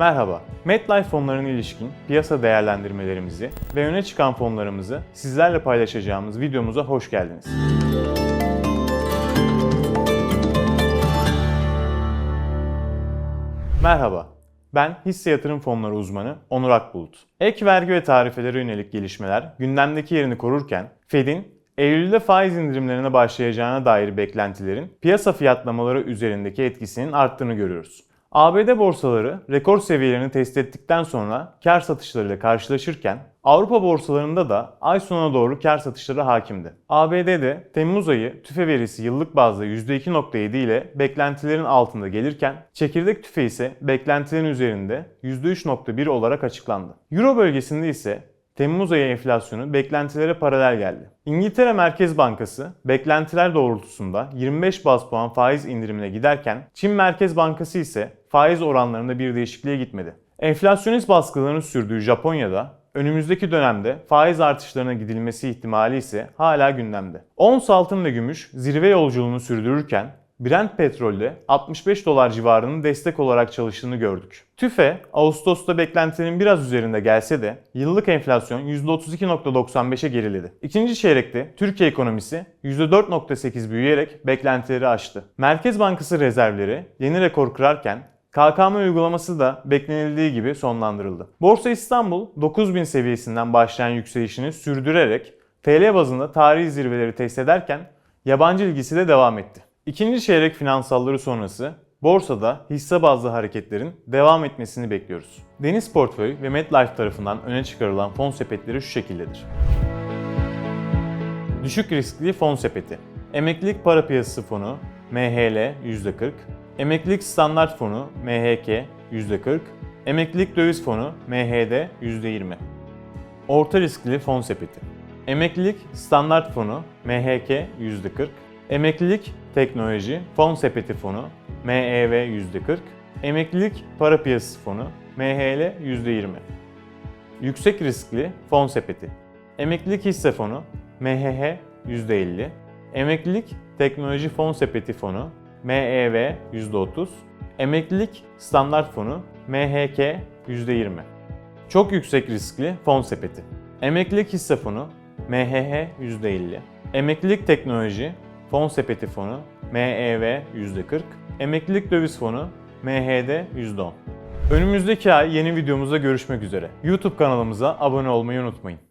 Merhaba, MetLife fonlarına ilişkin piyasa değerlendirmelerimizi ve öne çıkan fonlarımızı sizlerle paylaşacağımız videomuza hoş geldiniz. Merhaba, ben hisse yatırım fonları uzmanı Onur Akbulut. Ek vergi ve tarifelere yönelik gelişmeler gündemdeki yerini korurken Fed'in Eylül'de faiz indirimlerine başlayacağına dair beklentilerin piyasa fiyatlamaları üzerindeki etkisinin arttığını görüyoruz. ABD borsaları rekor seviyelerini test ettikten sonra kar satışlarıyla karşılaşırken Avrupa borsalarında da ay sonuna doğru kar satışları hakimdi. ABD'de Temmuz ayı tüfe verisi yıllık bazda %2.7 ile beklentilerin altında gelirken çekirdek tüfe ise beklentilerin üzerinde %3.1 olarak açıklandı. Euro bölgesinde ise Temmuz ayı enflasyonu beklentilere paralel geldi. İngiltere Merkez Bankası beklentiler doğrultusunda 25 baz puan faiz indirimine giderken Çin Merkez Bankası ise faiz oranlarında bir değişikliğe gitmedi. Enflasyonist baskıların sürdüğü Japonya'da önümüzdeki dönemde faiz artışlarına gidilmesi ihtimali ise hala gündemde. Ons altın ve gümüş zirve yolculuğunu sürdürürken Brent petrolde 65 dolar civarının destek olarak çalıştığını gördük. TÜFE, Ağustos'ta beklentilerin biraz üzerinde gelse de yıllık enflasyon %32.95'e geriledi. İkinci çeyrekte Türkiye ekonomisi %4.8 büyüyerek beklentileri aştı. Merkez Bankası rezervleri yeni rekor kırarken KKM uygulaması da beklenildiği gibi sonlandırıldı. Borsa İstanbul 9000 seviyesinden başlayan yükselişini sürdürerek TL bazında tarihi zirveleri test ederken yabancı ilgisi de devam etti. İkinci çeyrek finansalları sonrası borsada hisse bazlı hareketlerin devam etmesini bekliyoruz. Deniz Portföy ve MetLife tarafından öne çıkarılan fon sepetleri şu şekildedir. Düşük riskli fon sepeti. Emeklilik para piyasası fonu MHL %40, Emeklilik standart fonu MHK %40, Emeklilik döviz fonu MHD %20. Orta riskli fon sepeti. Emeklilik standart fonu MHK %40, Emeklilik teknoloji fon sepeti fonu MEV %40, Emeklilik para piyasası fonu MHL %20. Yüksek riskli fon sepeti. Emeklilik hisse fonu MHH %50, Emeklilik teknoloji fon sepeti fonu MEV %30, Emeklilik standart fonu MHK %20. Çok yüksek riskli fon sepeti. Emeklilik hisse fonu MHH %50, Emeklilik teknoloji fon sepeti fonu MEV %40, Emeklilik döviz fonu MHD %10. Önümüzdeki ay yeni videomuzda görüşmek üzere. YouTube kanalımıza abone olmayı unutmayın.